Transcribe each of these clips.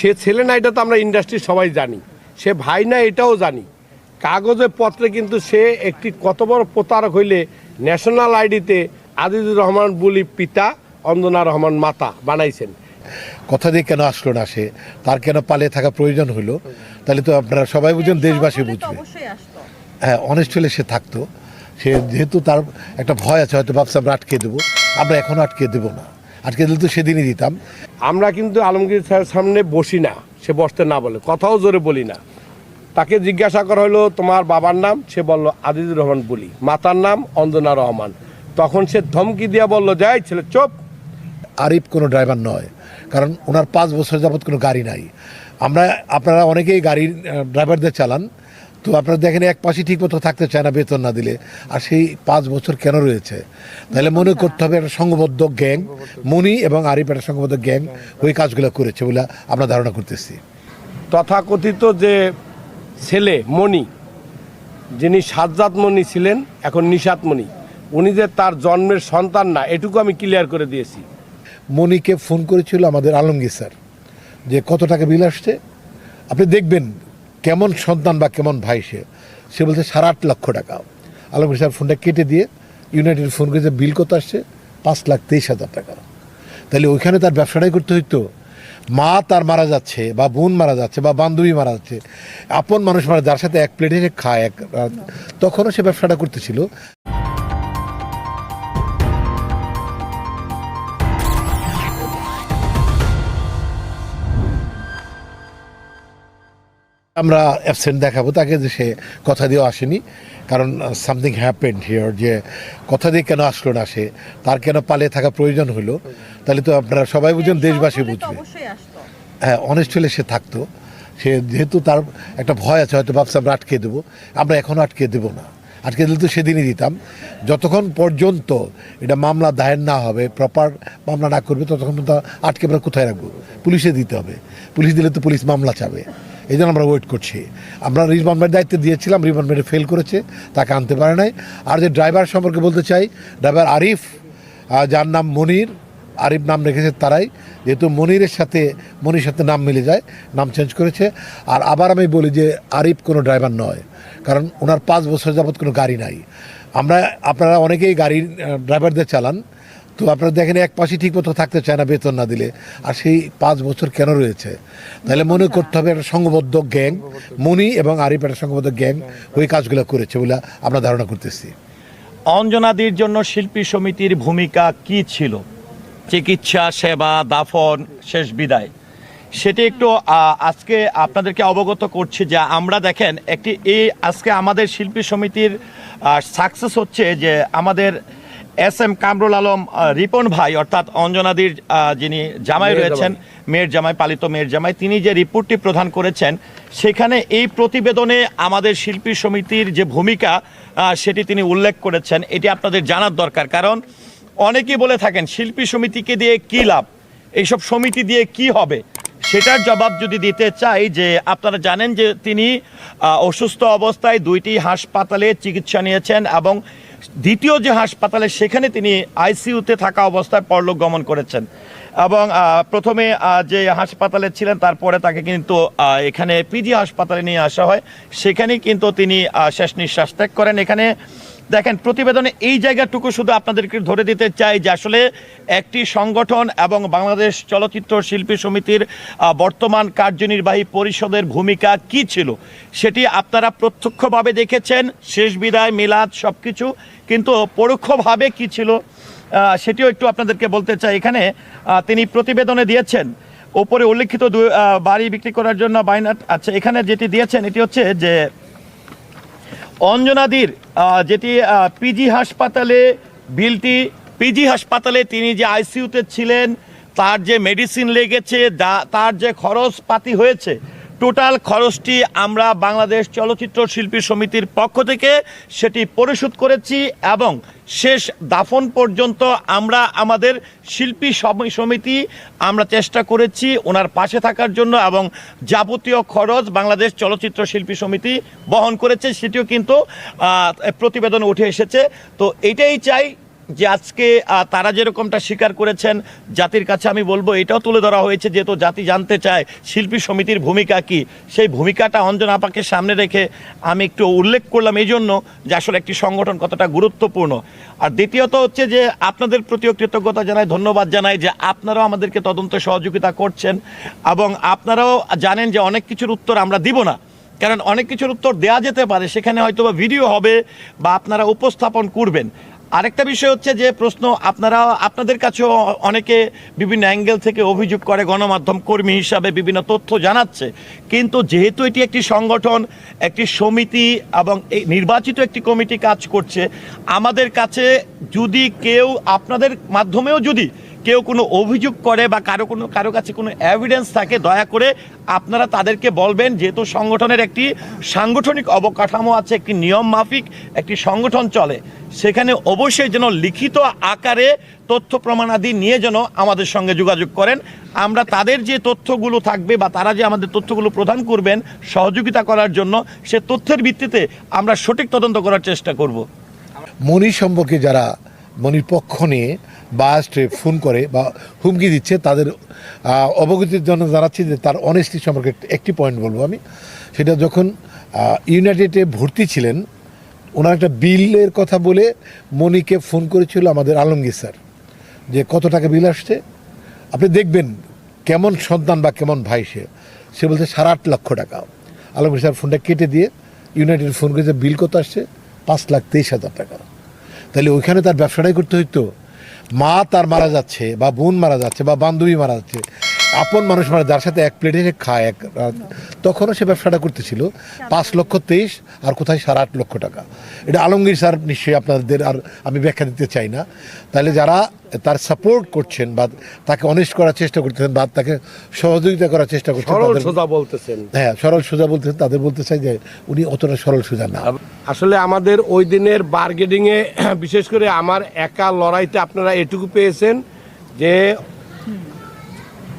সে ছেলে না এটা তো আমরা ইন্ডাস্ট্রির সবাই জানি। সে ভাই না এটাও জানি। কাগজে পত্রে কিন্তু সে একটি কত বড় প্রতারক হইলে ন্যাশনাল আইডিতে আজিজুর রহমান বলি পিতা অন্দনা রহমান মাতা বানাইছেন। কথা দিয়ে কেন আসলো না সে? তার কেন পালিয়ে থাকা প্রয়োজন হলো তাহলে তো আপনারা সবাই বুঝেন দেশবাসী বুঝবে। হ্যাঁ অনেস্ট হলে সে থাকতো। সে যেহেতু তার একটা ভয় আছে হয়তো ভাবছে আমরা আটকে দেবো। আমরা এখনও আটকে দেবো না। দিলে তো সেদিনই দিতাম। আমরা কিন্তু আলমগীর স্যারের সামনে বসি না সে বসতে না বলে কথাও জোরে বলি না। তাকে জিজ্ঞাসা করা হলো তোমার বাবার নাম? সে বলল আজিজুর রহমান বলি। মাতার নাম অঞ্জনা রহমান। তখন সে ধমকি দিয়া বলল যাই ছেলে চোপ। আরিফ কোনো ড্রাইভার নয় কারণ ওনার পাঁচ বছর যাবৎ কোনো গাড়ি নাই। আমরা আপনারা অনেকেই গাড়ির ড্রাইভারদের চালান। তো আপনারা দেখেন এক পাশে ঠিক মতো থাকতে চায় না বেতন না দিলে। আর সেই পাঁচ বছর কেন রয়েছে? তাহলে মনে করতে হবে একটা সংঘবদ্ধ গ্যাং মনি এবং আরিফ একটা সংঘবদ্ধ গ্যাং ওই কাজগুলো করেছে বলে আমরা ধারণা করতেছি। তথাকথিত যে ছেলে মণি যিনি সাজ্জাদ মণি ছিলেন এখন নিষাদ মণি উনি যে তার জন্মের সন্তান না এটুকু আমি ক্লিয়ার করে দিয়েছি। মনিকে ফোন করেছিল আমাদের আলমগীর স্যার যে কত টাকা বিল আসছে? আপনি দেখবেন কেমন সন্তান বা কেমন ভাই সে? সে বলছে, সাড়ে আট লক্ষ টাকা। আলমগীর সাহেব ফোনটা কেটে দিয়ে ইউনাইটেড ফোন করেছে বিল কত আসছে? পাঁচ লাখ তেইশ হাজার টাকা। তাহলে ওইখানে তার ব্যবসাটাই করতে হইতো। মা তার মারা যাচ্ছে, বা বোন মারা যাচ্ছে, বা বান্ধবী মারা যাচ্ছে, আপন মানুষ মারা যার সাথে এক প্লেটে খায়, এক তখনও সে ব্যবসাটা করতেছিল। আমরা অ্যাবসেন্ট দেখাবো তাকে যে সে কথা দিয়েও আসেনি। কারণ সামথিং হ্যাপেন্ড হিয়ার যে কথা দিয়ে কেন আসলো না সে? তার কেন পালিয়ে থাকা প্রয়োজন হলো? তাহলে তো আপনারা সবাই বুঝেন দেশবাসী বুঝবে। হ্যাঁ অনেস্ট হলে সে থাকতো। সে যেহেতু তার একটা ভয় আছে হয়তো ভাবছে আমরা আটকে দেবো। আমরা এখনও আটকে দেবো না। আটকে দিলে তো সেদিনই দিতাম। যতক্ষণ পর্যন্ত এটা মামলা দায়ের না হবে প্রপার মামলা না করবে ততক্ষণ পর্যন্ত আটকে আমরা কোথায় রাখব? পুলিশে দিতে হবে। পুলিশ দিলে তো পুলিশ মামলা চাবে। এই জন্য আমরা ওয়েট করছি। আমরা ভাইয়ের দায়িত্ব দিয়েছিলাম ভাই ফেল করেছে তাকে আনতে পারে নাই। আর যে ড্রাইভার সম্পর্কে বলতে চাই ড্রাইভার আরিফ যার নাম মনির আরিফ নাম রেখেছে তারাই। যেহেতু মনিরের সাথে মনির সাথে নাম মিলে যায় নাম চেঞ্জ করেছে। আর আবার আমি বলি যে আরিফ কোনো ড্রাইভার নয় কারণ ওনার পাঁচ বছর যাবৎ কোনো গাড়ি নাই। আমরা আপনারা অনেকেই আহ, ড্রাইভারদের চালান। তো আপনারা দেখেন এক পাশে ঠিক মতো থাকতে চায় না বেতন না দিলে। আর সেই পাঁচ বছর কেন রয়েছে? তাহলে মনে করতে হবে একটা সংঘবদ্ধ গ্যাং, মনি এবং আরিফ একটা সংঘবদ্ধ গ্যাং ওই কাজগুলো করেছে বলে আমরা ধারণা করতেছি। অঞ্জনাদির জন্য শিল্পী সমিতির ভূমিকা কি ছিল? চিকিৎসা, সেবা, দাফন, শেষ বিদায়। সেটি একটু আজকে আপনাদেরকে অবগত করছি যে আমরা দেখেন একটি, এই আজকে আমাদের শিল্পী সমিতির সাকসেস হচ্ছে যে আমাদের এস এম কামরুল আলম রিপন ভাই অর্থাৎ অঞ্জনাদির যিনি জামাই রয়েছেন। মেয়ের জামাই পালিত মেয়ের জামাই তিনি যে রিপোর্টটি প্রদান করেছেন সেখানে এই প্রতিবেদনে আমাদের শিল্পী সমিতির যে ভূমিকা সেটি তিনি উল্লেখ করেছেন এটি আপনাদের জানার দরকার। কারণ অনেকেই বলে থাকেন শিল্পী সমিতিকে দিয়ে কি লাভ? এইসব সমিতি দিয়ে কি হবে? সেটার জবাব যদি দিতে চাই যে আপনারা জানেন যে তিনি অসুস্থ অবস্থায় দুইটি হাসপাতালে চিকিৎসা নিয়েছেন এবং দ্বিতীয় যে হাসপাতালে সেখানে তিনি আইসিইউতে থাকা অবস্থায় পরলোক গমন করেছেন। এবং প্রথমে যে হাসপাতালে ছিলেন, তারপরে তাকে কিন্তু এখানে পিজি হাসপাতালে নিয়ে আসা হয়। সেখানেই কিন্তু তিনি শেষ নিঃশ্বাস ত্যাগ করেন। এখানে দেখেন, প্রতিবেদনে এই জায়গাটুকু শুধু আপনাদেরকে ধরে দিতে চাই যে আসলে একটি সংগঠন এবং বাংলাদেশ চলচ্চিত্র শিল্পী সমিতির বর্তমান কার্যনির্বাহী পরিষদের ভূমিকা কি ছিল সেটি আপনারা প্রত্যক্ষভাবে দেখেছেন। শেষ বিদায়, মিলাদ সব কিছু কিন্তু পরোক্ষভাবে কি ছিল সেটিও একটু আপনাদেরকে বলতে চাই। এখানে তিনি প্রতিবেদনে দিয়েছেন, ওপরে উল্লেখিত বাড়ি বিক্রি করার জন্য বাইনাট আচ্ছা এখানে যেটি দিয়েছেন, এটি হচ্ছে যে অঞ্জনাদির যেটি পিজি হাসপাতালে বিলটি পিজি হাসপাতালে তিনি যে আইসিইউতে ছিলেন, তার যে মেডিসিন লেগেছে তার যে খরচপাতি হয়েছে টোটাল খরচটি আমরা বাংলাদেশ চলচ্চিত্র শিল্পী সমিতির পক্ষ থেকে সেটি পরিশোধ করেছি এবং শেষ দাফন পর্যন্ত আমরা আমাদের শিল্পী সম- সমিতি আমরা চেষ্টা করেছি ওনার পাশে থাকার জন্য এবং যাবতীয় খরচ বাংলাদেশ চলচ্চিত্র শিল্পী সমিতি বহন করেছে, সেটিও কিন্তু প্রতিবেদনে উঠে এসেছে। তো এটাই চাই যে আজকে তারা যেরকমটা স্বীকার করেছেন, জাতির কাছে আমি বলব, এটাও তুলে ধরা হয়েছে যেহেতু জাতি জানতে চায় শিল্পী সমিতির ভূমিকা কি। সেই ভূমিকাটা অঞ্জন আপাকে সামনে রেখে আমি একটু উল্লেখ করলাম এই জন্য যে আসলে একটি সংগঠন কতটা গুরুত্বপূর্ণ। আর দ্বিতীয়ত হচ্ছে যে আপনাদের প্রতিও কৃতজ্ঞতা জানাই, ধন্যবাদ জানাই যে আপনারাও আমাদেরকে তদন্তে সহযোগিতা করছেন এবং আপনারাও জানেন যে অনেক কিছুর উত্তর আমরা দিব না। কারণ অনেক কিছুর উত্তর দেয়া যেতে পারে, সেখানে হয়তো বা ভিডিও হবে বা আপনারা উপস্থাপন করবেন। আরেকটা বিষয় হচ্ছে যে প্রশ্ন, আপনারা, আপনাদের কাছে অনেকে বিভিন্ন অ্যাঙ্গেল থেকে অভিযোগ করে, গণমাধ্যম কর্মী হিসাবে বিভিন্ন তথ্য জানাচ্ছে। কিন্তু যেহেতু এটি একটি সংগঠন, একটি সমিতি এবং এই নির্বাচিত একটি কমিটি কাজ করছে, আমাদের কাছে যদি কেউ, আপনাদের মাধ্যমেও যদি কেউ কোনো অভিযোগ করে বা কারও কোনো, কারও কাছে কোনো এভিডেন্স থাকে, দয়া করে আপনারা তাদেরকে বলবেন। যেহেতু সংগঠনের একটি সাংগঠনিক অবকাঠামো আছে, একটি নিয়ম মাফিক, একটি সংগঠন চলে, সেখানে অবশ্যই যেন লিখিত আকারে তথ্য প্রমাণাদি নিয়ে যেন আমাদের সঙ্গে যোগাযোগ করেন। আমরা তাদের যে তথ্যগুলো থাকবে বা তারা যে আমাদের তথ্যগুলো প্রদান করবেন সহযোগিতা করার জন্য, সে তথ্যের ভিত্তিতে আমরা সঠিক তদন্ত করার চেষ্টা করব। মনি সম্পর্কে যারা মনির পক্ষ নিয়ে বাসটে ফোন করে বা হুমকি দিচ্ছে তাদের অবগতির জন্য জানাচ্ছি যে তার অনেস্টি সম্পর্কে একটি পয়েন্ট বলব আমি। সেটা যখন ইউনাইটেডে ভর্তি ছিলেন, ওনার একটা বিলের কথা বলে মনিকে ফোন করেছিল আমাদের আলমগীর স্যার যে কত টাকা বিল আসছে। আপনি দেখবেন কেমন সন্তান বা কেমন ভাই সে। সে বলছে সাড়ে আট লক্ষ টাকা। আলমগীর স্যার ফোনটা কেটে দিয়ে ইউনাইটেড ফোন করেছে, বিল কত আসছে? পাঁচ লাখ তেইশ হাজার টাকা। তাহলে ওইখানে তার ব্যবসাটাই করতে হইতো। মা তার মারা যাচ্ছে বা বোন মারা যাচ্ছে বা বান্ধবী মারা যাচ্ছে। আপন মানুষ মানে যার সাথে এক প্লেটে সে খায় এক তখনও সে ব্যবসাটা করতেছিল। পাঁচ লক্ষ তেইশ আর কোথায় সাড়ে আট লক্ষ টাকা। এটা আলমগীর স্যার নিশ্চয়ই আপনাদের আর আমি ব্যাখ্যা দিতে চাই না। তাহলে যারা তার সাপোর্ট করছেন বা তাকে অনেস্ট করার চেষ্টা করতেছেন বা তাকে সহযোগিতা করার চেষ্টা করছেন সরল সোজা বলতেছেন। হ্যাঁ সরল সোজা বলতেছেন তাদের বলতে চাই যে উনি অতটা সরল সোজা না। আসলে আমাদের ওই দিনের বার্গেনিংয়ে বিশেষ করে আমার একা লড়াইতে আপনারা এটুকু পেয়েছেন যে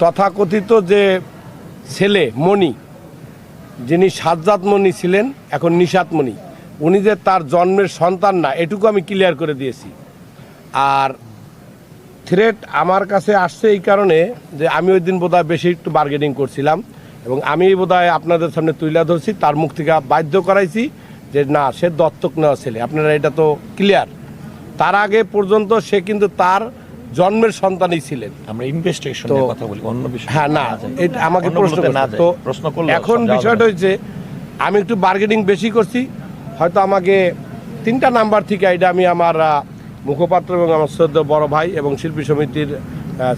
তথাকথিত যে ছেলে মণি, যিনি সাজ্জাদ মণি ছিলেন, এখন নিষাদ মণি, উনি যে তার জন্মের সন্তান না, এটুকু আমি ক্লিয়ার করে দিয়েছি। আর থ্রেট আমার কাছে আসছে এই কারণে যে আমি ওই দিন বোধহয় বেশি একটু বার্গেনিং করছিলাম এবং আমি বোধহয় আপনাদের সামনে তুলে ধরছি, তার মুখ থেকে বাধ্য করাইছি যে না, সে দত্তক নেওয়া ছেলে। আপনারা এটা তো ক্লিয়ার তার আগে পর্যন্ত সে কিন্তু তার জন্মের সন্তানই ছিলেন। আমরা ইনভেস্টিগেশনের তো- কথা বলি অন্য বিষয় হ্যাঁ না এটা আমাকে প্রশ্ন না তো প্রশ্ন করলে এখন বিষয়টা। হচ্ছে আমি একটু বার্গেনিং বেশি করছি হয়তো আমাকে তিনটা নাম্বার থেকে এটা আমি আমার মুখপাত্র এবং আমার সদ্য বড় ভাই এবং শিল্পী সমিতির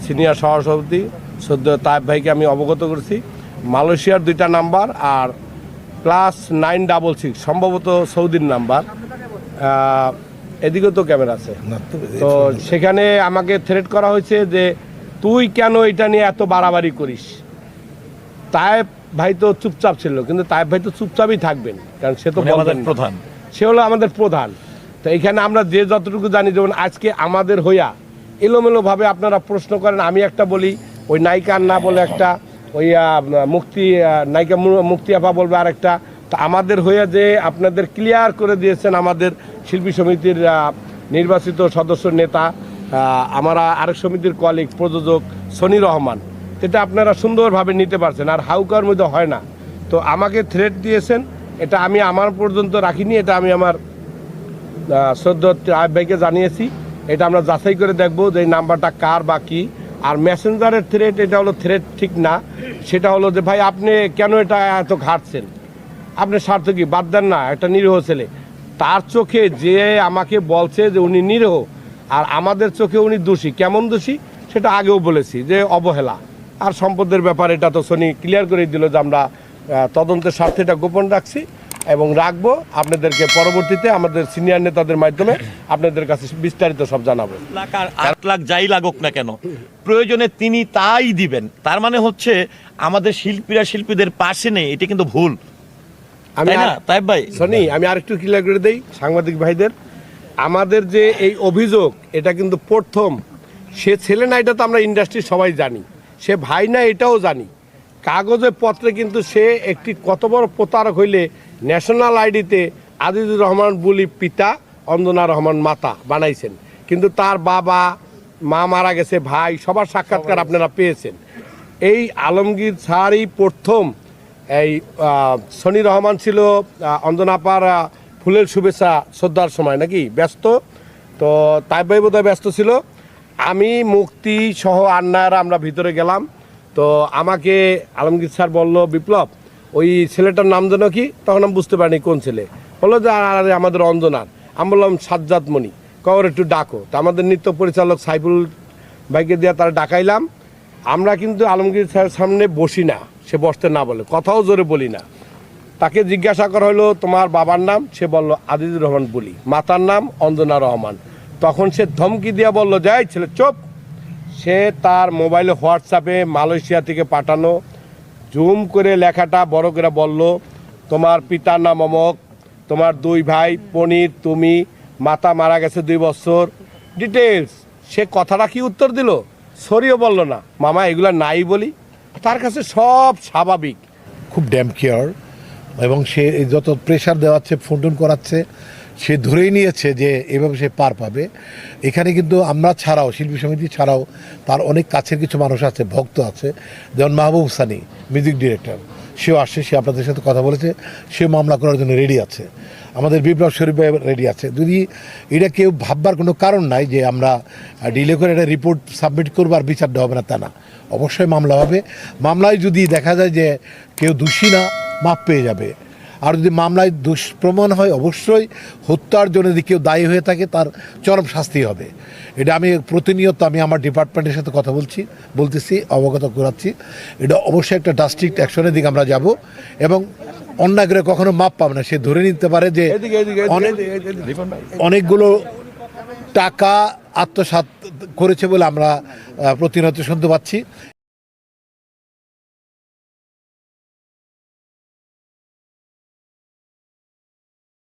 সিনিয়র সহসভাপতি সদ্য তায়েব ভাইকে আমি অবগত করছি। মালয়েশিয়ার দুইটা নাম্বার আর প্লাস নাইন ডাবল সিক্স সম্ভবত সৌদির নাম্বার এদিকেও তো ক্যামেরা আছে। তো সেখানে আমাকে থ্রেট করা হয়েছে যে তুই কেন এটা নিয়ে এত বাড়াবাড়ি করিস? তায়েব ভাই তো চুপচাপ ছিল কিন্তু তায়েব ভাই তো চুপচাপই থাকবেন কারণ সে তো আমাদের। প্রধান। সে হলো আমাদের প্রধান। তো এখানে আমরা যে যতটুকু জানি যেমন আজকে আমাদের হইয়া এলোমেলোভাবে আপনারা প্রশ্ন করেন আমি একটা বলি ওই নায়িকার না বলে একটা ওই মুক্তি আহ, নায়িকা মুক্তি আপা বলবে আরেকটা তো আমাদের হইয়া যে আপনাদের ক্লিয়ার করে দিয়েছেন আমাদের শিল্পী সমিতির নির্বাচিত সদস্য নেতা আমরা আরেক সমিতির কলিগ প্রযোজক সনি রহমান। এটা আপনারা সুন্দরভাবে নিতে পারছেন, আর হাউকার মধ্যে হয় না। তো আমাকে থ্রেট দিয়েছেন, এটা আমি আমার পর্যন্ত রাখিনি, এটা আমি আমার আয়ব ভাইকে জানিয়েছি। এটা আমরা যাচাই করে দেখব যে এই নাম্বারটা কার বা কি। আর মেসেঞ্জারের থ্রেট এটা হলো থ্রেট ঠিক না। সেটা হলো যে, ভাই, আপনি কেন এটা এত ঘাটছেন? আপনি স্বার্থ কি বাদ দেন না, একটা নিরীহ ছেলে। তার চোখে যে আমাকে বলছে যে উনি নিরীহ, আর আমাদের চোখে উনি দোষী। কেমন দোষী? সেটা আগেও বলেছি যে অবহেলা। আর সম্পদের ব্যাপার, এটা তো শনি ক্লিয়ার করে দিল যে আমরা তদন্তের স্বার্থে এটা গোপন রাখছি এবং রাখব। আপনাদেরকে পরবর্তীতে আমাদের সিনিয়র নেতাদের মাধ্যমে আপনাদের কাছে বিস্তারিত সব জানাব। আট লাখ যাই লাগুক না কেন, প্রয়োজনে তিনি তাই দিবেন। তার মানে হচ্ছে আমাদের শিল্পীরা শিল্পীদের পাশে নেই, এটা কিন্তু ভুল। আমি তাই না? ভাই। শনি আমি আরেকটু ক্লিয়ার করে দেই সাংবাদিক ভাইদের। আমাদের যে এই অভিযোগ এটা কিন্তু প্রথম। সে ছেলে না এটা তো আমরা ইন্ডাস্ট্রির সবাই জানি। সে ভাই না এটাও জানি। কাগজে পত্রে কিন্তু সে একটি কত বড় প্রতারক হইলে ন্যাশনাল আইডিতে আজিজুর রহমান বুলি পিতা অন্দনা রহমান মাতা বানাইছেন। কিন্তু তার বাবা মা মারা গেছে ভাই সবার সাক্ষাৎকার আপনারা পেয়েছেন। এই আলমগীর স্যারই প্রথম এই সনি রহমান ছিল অঞ্জনাপার ফুলের শুভেচ্ছা শ্রদ্ধার সময় নাকি? ব্যস্ত। তো তাই বোধহয় ব্যস্ত ছিল। আমি, মুক্তি সহ আন্নারা আমরা ভিতরে গেলাম। তো আমাকে আলমগীর স্যার বলল, বিপ্লব, ওই ছেলেটার নাম যেন কি? তখন আমি বুঝতে পারিনি কোন ছেলে। বলল যে আরে, আমাদের অঞ্জনার। আমি বললাম, সাজ্জাদ মণি। কবর একটু ডাকো। তো আমাদের নৃত্য পরিচালক সাইফুল ভাইকে দিয়ে তারা ডাকাইলাম। আমরা কিন্তু আলমগীর স্যারের সামনে বসি না। সে বসতে না বলে, কথাও জোরে বলি না। তাকে জিজ্ঞাসা করা হলো, তোমার বাবার নাম? সে বলল আজিজুর রহমান বলি। মাতার নাম অঞ্জনা রহমান। তখন সে ধমকি দিয়ে বলল, যাই ছেলে, চুপ। সে তার মোবাইলে হোয়াটসঅ্যাপে মালয়েশিয়া থেকে পাঠানো, জুম করে লেখাটা বড় করে বলল, তোমার পিতার নাম অমক, তোমার দুই ভাই পনির, তুমি, মাতা মারা গেছে দুই বছর। ডিটেলস সে কথাটা কি উত্তর দিল? সরিও বলল না, মামা, এগুলা নাই বলি। তার কাছে সব স্বাভাবিক। খুব ড্যাম কেয়ার এবং সে যত প্রেশার দেওয়াচ্ছে ফোন করাচ্ছে, সে ধরেই নিয়েছে যে এভাবে সে পার পাবে। এখানে কিন্তু আমরা ছাড়াও, শিল্পী সমিতি ছাড়াও তার অনেক কাছের কিছু মানুষ আছে, ভক্ত আছে। যেমন মাহবুব সানি মিউজিক ডিরেক্টর সেও আসছে, সে আপনাদের সাথে কথা বলেছে। সে মামলা করার জন্য রেডি আছে। আমাদের বিপ্লব শরীফ রেডি আছে। যদি এটা কেউ ভাববার কোনো কারণ নাই যে আমরা ডিলে করে একটা রিপোর্ট সাবমিট করব আর বিচারটা হবে না, তা না। অবশ্যই মামলা হবে। মামলায় যদি দেখা যায় যে কেউ দোষী না, মাপ পেয়ে যাবে। আর যদি মামলায় দুষ্প্রমাণ হয় অবশ্যই হত্যার জন্য যদি কেউ দায়ী হয়ে থাকে তার চরম শাস্তি হবে। এটা আমি প্রতিনিয়ত আমি আমার ডিপার্টমেন্টের সাথে কথা বলছি বলতেছি অবগত করাচ্ছি। এটা অবশ্যই একটা ডাস্ট্রিক্ট অ্যাকশনের দিকে আমরা যাব এবং অন্যায় করে কখনো মাপ পাবে না। সে ধরে নিতে পারে যে অনেক। অনেকগুলো টাকা আত্মসাৎ করেছে বলে আমরা প্রতিনিয়ত শুনতে পাচ্ছি।